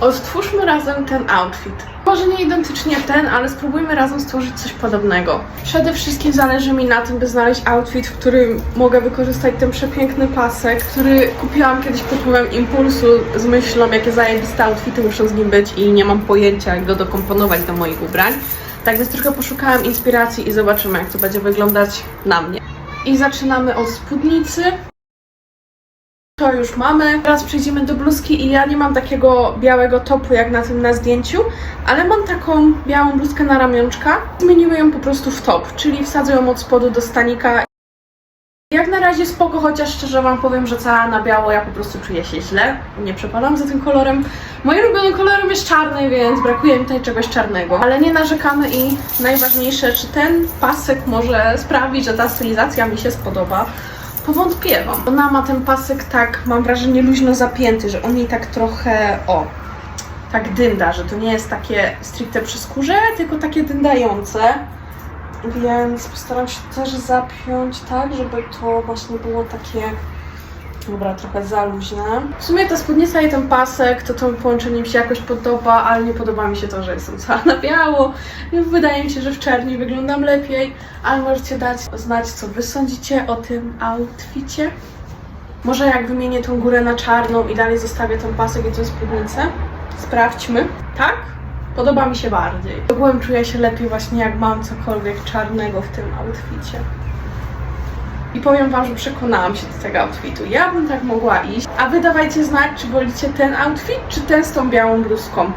Odtwórzmy razem ten outfit. Może nie identycznie ten, ale spróbujmy razem stworzyć coś podobnego. Przede wszystkim zależy mi na tym, by znaleźć outfit, w którym mogę wykorzystać ten przepiękny pasek, który kupiłam kiedyś pod wpływem impulsu z myślą, jakie zajebiste outfity muszą z nim być i nie mam pojęcia, jak go dokomponować do moich ubrań. Tak więc trochę poszukałam inspiracji i zobaczymy, jak to będzie wyglądać na mnie. I zaczynamy od spódnicy. To już mamy. Teraz przejdziemy do bluzki i ja nie mam takiego białego topu jak na tym na zdjęciu, ale mam taką białą bluzkę na ramionczka. Zmieniły ją po prostu w top, czyli wsadzę ją od spodu do stanika. Jak na razie spoko, chociaż szczerze wam powiem, że cała na biało ja po prostu czuję się źle. Nie przepadam za tym kolorem. Moim ulubionym kolorem jest czarny, więc brakuje mi tutaj czegoś czarnego. Ale nie narzekamy i najważniejsze, czy ten pasek może sprawić, że ta stylizacja mi się spodoba. Powątpiewam. Ona ma ten pasek tak, mam wrażenie, luźno zapięty, że on jej tak trochę, o, tak dynda, że to nie jest takie stricte przy skórze, tylko takie dyndające. Więc postaram się też zapiąć tak, żeby to właśnie było takie, dobra, trochę za luźne. W sumie ta spódnica i ten pasek, to to połączenie mi się jakoś podoba, ale nie podoba mi się to, że jestem cała na biało. Wydaje mi się, że w czerni wyglądam lepiej, ale możecie dać znać, co wy sądzicie o tym outficie. Może jak wymienię tą górę na czarną i dalej zostawię ten pasek i tę spódnicę? Sprawdźmy. Tak? Podoba mi się bardziej. Ogółem czuję się lepiej właśnie jak mam cokolwiek czarnego w tym outficie. I powiem wam, że przekonałam się do tego outfitu. Ja bym tak mogła iść. A wy dawajcie znać, czy wolicie ten outfit, czy ten z tą białą bluzką.